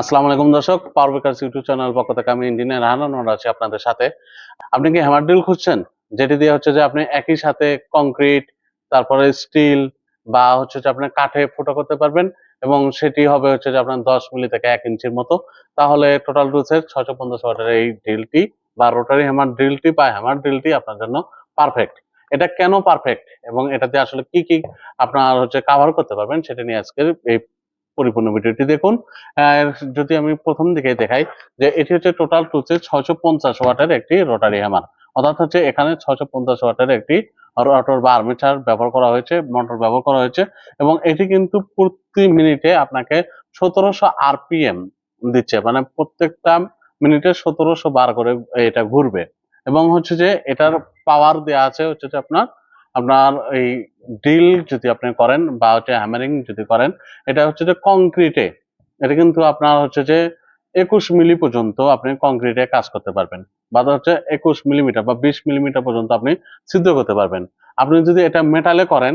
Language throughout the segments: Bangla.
আসসালামু আলাইকুম দর্শক পাওয়ার ইউটিউব চ্যানেল পক্ষ থেকে আমি ইঞ্জিনিয়ার রাহানুর আছি আপনাদের সাথে। আপনি কি হ্যামার ড্রিল খুঁজছেন? যেটি দিয়ে হচ্ছে যে আপনি একই সাথে কংক্রিট তারপরে স্টিল বা হচ্ছে যে আপনি কাঠে ফুটো করতে পারবেন এবং সেটি হবে হচ্ছে যে আপনার দশ মিলি থেকে এক ইঞ্চির মতো। তাহলে টোটাল রুলসের ছশো পঞ্চাশ ওয়াটের এই ড্রিলটি বা রোটারি হ্যামার ড্রিলটি বা হ্যামার ড্রিলটি আপনার জন্য পারফেক্ট এটা কেন পারফেক্ট এবং এটাতে আসলে কি কি আপনার হচ্ছে কাভার করতে পারবেন সেটা নিয়ে আজকের এই পরিপূর্ণ ভিডিওটি দেখুন। যদি আমি প্রথম দিকে দেখাই যে এটি হচ্ছে টোটাল টুচে ছয়শো পঞ্চাশ ওয়াটের একটি রোটারি হ্যামার অর্থাৎ হচ্ছে এখানে ছয়শো পঞ্চাশ ওয়াটের একটি রোটর বা আর্মেচার ব্যবহার করা হয়েছে মোটর ব্যবহার করা হয়েছে এবং এটি কিন্তু প্রতি মিনিটে আপনাকে সতেরোশো আরপিএম দিচ্ছে। মানে প্রত্যেকটা মিনিটে সতেরোশো বার করে এটা ঘুরবে। এবং হচ্ছে যে এটার পাওয়ার দেওয়া আছে হচ্ছে যে আপনার আপনার এই ড্রিল যদি আপনি করেন বা হচ্ছে হ্যামারিং যদি করেন, এটা হচ্ছে যে কংক্রিটে এটা কিন্তু আপনার হচ্ছে যে একুশ মিলি পর্যন্ত আপনি কংক্রিটে কাজ করতে পারবেন। বা হচ্ছে একুশ মিলিমিটার বা বিশ মিলিমিটার পর্যন্ত আপনি সিদ্ধ করতে পারবেন। আপনি যদি এটা মেটালে করেন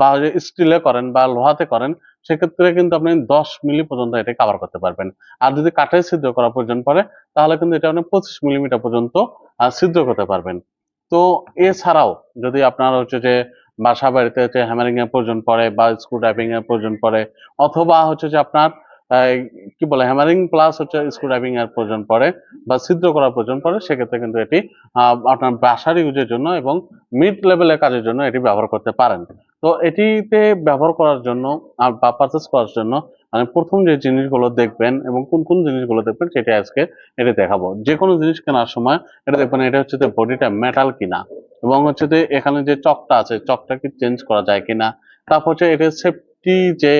বা স্টিলে করেন বা লোহাতে করেন, সেক্ষেত্রে কিন্তু আপনি দশ মিলি পর্যন্ত এটা কভার করতে পারবেন। আর যদি কাঠে সিদ্ধ করা প্রয়োজন পড়ে, তাহলে কিন্তু এটা আপনি পঁচিশ মিলিমিটার পর্যন্ত সিদ্ধ করতে পারবেন। তো এছাড়াও যদি আপনার হচ্ছে যে বাসা বাড়িতে হচ্ছে হ্যামারিং এর প্রয়োজন পড়ে বা স্ক্রু ড্রাইভিং এর প্রয়োজন পড়ে, অথবা হচ্ছে যে আপনার কি বলে হ্যামারিং প্লাস হচ্ছে স্ক্রু ড্রাইভিং এর প্রয়োজন পড়ে বা ছিদ্র করার প্রয়োজন পড়ে, সেক্ষেত্রে কিন্তু এটি আপনার বাসার ইউজের জন্য এবং মিড লেভেলের কাজের জন্য এটি ব্যবহার করতে পারেন। তো এটিতে ব্যবহার করার জন্য আর বা পারচেস করার জন্য মানে প্রথম যে জিনিসগুলো দেখবেন এবং কোন কোন জিনিসগুলো দেখবেন সেটা আজকে এটা দেখাবো। যে কোনো জিনিস কেনার সময় এটা দেখবেন এটা হচ্ছে যে বডিটা মেটাল কিনা এবং হচ্ছে যে এখানে যে চকটা আছে, চকটা কি চেঞ্জ করা যায় কিনা। তারপর হচ্ছে এটা সেফটি যে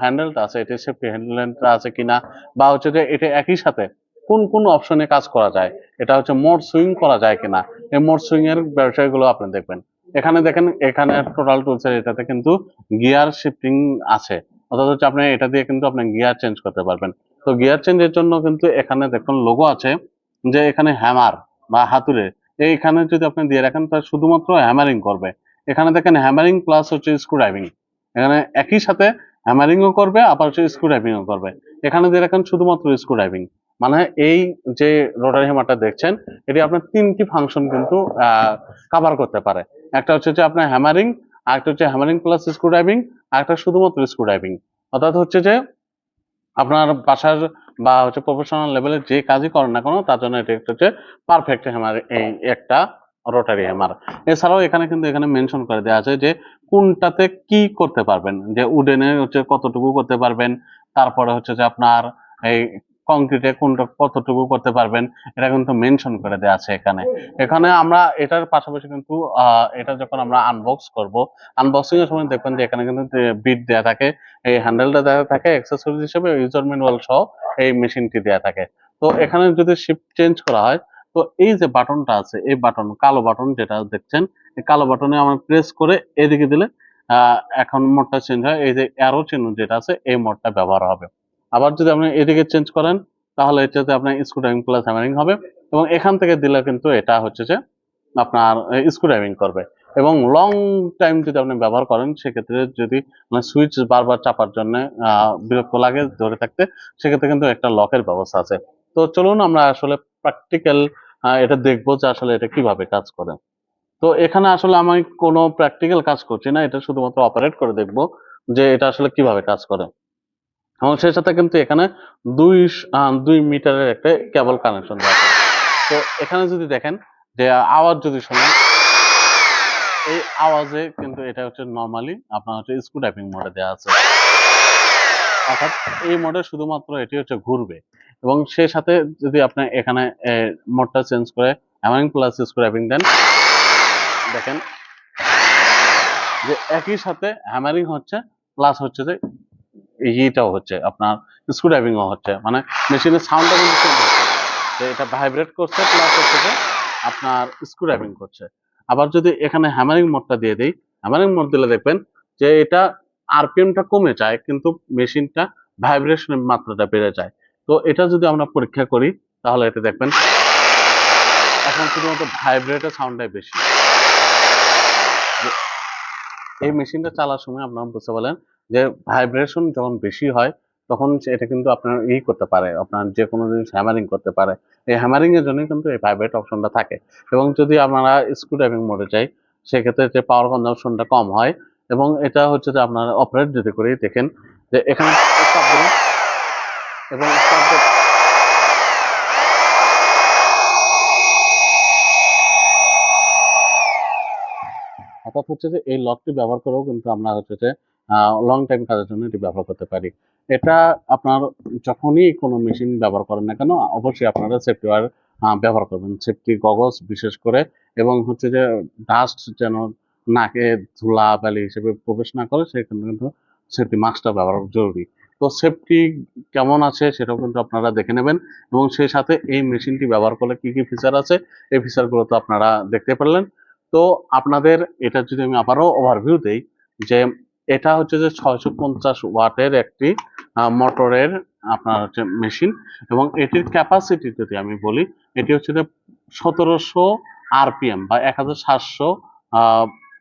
হ্যান্ডেলটা আছে এটা সেফটি হ্যান্ডেলটা আছে কিনা বা হচ্ছে যে এটা একই সাথে কোন কোন অপশনে কাজ করা যায়, এটা হচ্ছে মোড সুইং করা যায় কিনা। এই মোড সুইং এর বিষয়গুলো আপনি দেখবেন। এখানে দেখেন, এখানে টোটাল টুলস এর এটাতে কিন্তু গিয়ার শিফটিং আছে। অর্থাৎ হচ্ছে আপনি এটা দিয়ে কিন্তু আপনি গিয়ার চেঞ্জ করতে পারবেন। তো গিয়ার চেঞ্জের জন্য কিন্তু এখানে দেখুন লোগো আছে যে এখানে হ্যামার বা হাতুড়ে। এইখানে যদি আপনি দিয়ে রাখেন তাহলে শুধুমাত্র হ্যামারিং করবে। এখানে দেখেন হ্যামারিং প্লাস হচ্ছে স্ক্রু ড্রাইভিং এখানে একই সাথে হ্যামারিংও করবে, আবার হচ্ছে স্ক্রু ড্রাইভিংও করবে। এখানে দিয়ে রাখেন শুধুমাত্র স্ক্রু ড্রাইভিং মানে এই যে রোটারি হ্যামারটা দেখছেন, এটি আপনার তিনটি ফাংশন কিন্তু কভার করতে পারে। একটা হচ্ছে যে আপনার হ্যামারিং আরেকটা হচ্ছে হ্যামারিং প্লাস স্ক্রু ড্রাইভিং আরেকটা শুধুমাত্র স্ক্রু ড্রাইভিং অর্থাৎ হচ্ছে যে আপনার বাসার বা হচ্ছে প্রফেশনাল লেভেলে যে কাজই করেন না কেন, তার জন্য এটা একটা হচ্ছে পারফেক্ট হ্যামার এই একটা রোটারি হ্যামার এছাড়াও এখানে কিন্তু এখানে মেনশন করে দেওয়া আছে যে কোনটাতে কি করতে পারবেন, যে উডেনে হচ্ছে কতটুকু করতে পারবেন, তারপরে হচ্ছে যে আপনার এই কংক্রিটে কোনটা কতটুকু করতে পারবেন, এটা কিন্তু মেনশন করে দেওয়া আছে এখানে। এখানে আমরা এটার পাশাপাশি কিন্তু এটা যখন আমরা আনবক্স করব আনবক্সিং এর সময় দেখবেন যে এখানে কিন্তু বিট দেওয়া থাকে, এই হ্যান্ডেলটা দেওয়া থাকে অ্যাক্সেসরিজ হিসেবে ইউজার ম্যানুয়াল সহ এই মেশিনটি দেওয়া থাকে। তো এখানে যদি শিফট চেঞ্জ করা হয়, তো এই যে বাটনটা আছে, এই বাটন কালো বাটন যেটা দেখছেন, এই কালো বাটনে আমরা প্রেস করে এদিকে দিলে এখন মোডটা চেঞ্জ হয়। এই যে অ্যারো চিহ্ন যেটা আছে, এই মোডটা ব্যবহার হবে। আবার যদি আপনি এদিকে চেঞ্জ করেন, তাহলে এটাতে আপনার স্ক্রু ড্রাইভিং প্লাস হ্যামারিং হবে এবং এখান থেকে দিলে কিন্তু এটা হচ্ছে যে আপনার স্ক্রু ড্রাইভিং করবে এবং লং টাইম যদি আপনি ব্যবহার করেন, সেক্ষেত্রে যদি মানে সুইচ বারবার চাপার জন্য বিরক্ত লাগে ধরে থাকতে, সেক্ষেত্রে কিন্তু একটা লকের ব্যবস্থা আছে। তো চলুন আমরা আসলে প্র্যাকটিক্যাল এটা দেখব যে আসলে এটা কীভাবে কাজ করে। তো এখানে আসলে আমি কোনো প্র্যাকটিক্যাল কাজ করছি না, এটা শুধুমাত্র অপারেট করে দেখব যে এটা আসলে কীভাবে কাজ করে। এবং সেই সাথে কিন্তু এখানে দুই দুই মিটারের একটা কেবল কানেকশন আছে। তো এখানে যদি দেখেন যে আওয়াজ যদি শোনেন, এই আওয়াজে কিন্তু এটা হচ্ছে নর্মালি আপনার হচ্ছে স্ক্রু ড্রাইভিং মোডে দেওয়া আছে। অর্থাৎ এই মোডে শুধুমাত্র এটি হচ্ছে ঘুরবে। এবং সেই সাথে যদি আপনি এখানে মোডটা চেঞ্জ করে হ্যামারিং প্লাস স্ক্রু ড্রাইভিং দেন, দেখেন যে একই সাথে হ্যামারিং হচ্ছে প্লাস হচ্ছে যে ইটাও হচ্ছে, আপনার স্ক্রু ড্রাইভিংও হচ্ছে। মানে মেশিনের সাউন্ডটা কিন্তু চেঞ্জ হচ্ছে। যে এটা ভাইব্রেট করছে প্লাস হচ্ছে যে আপনার স্ক্রু ড্রাইভিং করছে। আবার যদি এখানে হ্যামারিং মোডটা দিয়ে দিই হ্যামারিং মোড দিলে দেখবেন যে এটা আরপিএমটা কমে যায়, কিন্তু মেশিনটা ভাইব্রেশনের মাত্রাটা বেড়ে যায়। তো এটা যদি আমরা পরীক্ষা করি, তাহলে এটা দেখবেন এখন শুধুমাত্র ভাইব্রেটের সাউন্ডটাই বেশি। এই মেশিনটা চালার সময় আপনারা বুঝতে পারলেন যে ভাইব্রেশন যখন বেশি হয়, তখন এটা কিন্তু আপনার ই করতে পারে, আপনার যে কোনো জিনিস হ্যামারিং করতে পারে। এই হ্যামারিং এর জন্য কিন্তু এই ভাইব্রেট অপশনটা থাকে। এবং যদি আমরা স্ক্রু ড্রাইভিং মোডে যাই, সেক্ষেত্রে যে পাওয়ার কনজাম্পশনটা কম হয় এবং এটা হচ্ছে যে আপনার অপারেট যদি করি দেখেন যে এখানে এবং অর্থাৎ হচ্ছে যে এই লকটি ব্যবহার করেও কিন্তু আমরা হচ্ছে যে লং টাইম কাজের জন্য এটি ব্যবহার করতে পারি। এটা আপনার যখনই কোনো মেশিন ব্যবহার করেন না কেন, অবশ্যই আপনারা সেফটি ওয়্যার ব্যবহার করবেন। সেফটি গগলস বিশেষ করে এবং হচ্ছে যে ডাস্ট যেন নাকে ধুলা, বালি হিসেবে প্রবেশ না করে সেখানে কিন্তু সেফটি মাস্কটা ব্যবহার জরুরি। তো সেফটি কেমন আছে সেটাও কিন্তু আপনারা দেখে নেবেন এবং সেই সাথে এই মেশিনটি ব্যবহার করলে কি কি ফিচার আছে, এই ফিচারগুলো তো আপনারা দেখতে পারলেন। তো আপনাদের, এটা যদি আমি আবারও ওভারভিউ দেই যে এটা হচ্ছে যে ছয়শো পঞ্চাশ ওয়াটের একটি মোটরের আপনার হচ্ছে মেশিন এবং এটির ক্যাপাসিটি যদি আমি বলি, এটি হচ্ছে যে সতেরোশো আরপিএম বা এক হাজার সাতশো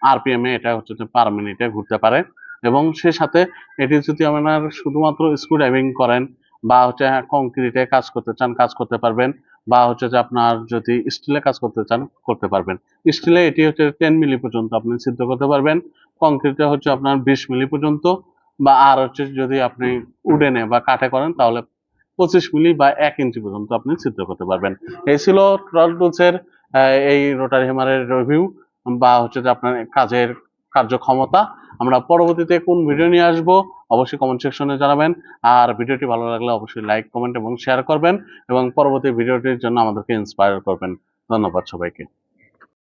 আরপিএম এ এটা হচ্ছে যে পার মিনিটে ঘুরতে পারে এবং সে সাথে এটি যদি আপনার শুধুমাত্র স্ক্রু ড্রাইভিং করেন বা হচ্ছে হ্যাঁ কংক্রিটে কাজ করতে চান, কাজ করতে পারবেন। বা হচ্ছে যে আপনার যদি স্টিলে কাজ করতে চান, করতে পারবেন। স্টিলে এটি হচ্ছে টেন মিলি পর্যন্ত আপনি সিদ্ধ করতে পারবেন। কংক্রিটে হচ্ছে আপনার বিশ মিলি পর্যন্ত। বা আর হচ্ছে যদি আপনি উডেনে বা কাঠে করেন, তাহলে পঁচিশ মিলি বা এক ইঞ্চি পর্যন্ত আপনি সিদ্ধ করতে পারবেন। এই ছিল ট্রল টুলসের এই রোটারি হেমারের রিভিউ বা হচ্ছে যে আপনার কাজের কার্যক্ষমতা। আমরা পরবর্তীতে কোন ভিডিও নিয়ে আসব? অবশ্যই কমেন্ট সেকশনে জানাবেন। আর ভিডিওটি ভালো লাগলে অবশ্যই লাইক কমেন্ট এবং শেয়ার করবেন এবং পরবর্তী ভিডিওটির জন্য আমাদেরকে ইন্সপায়ার করবেন। ধন্যবাদ সবাইকে।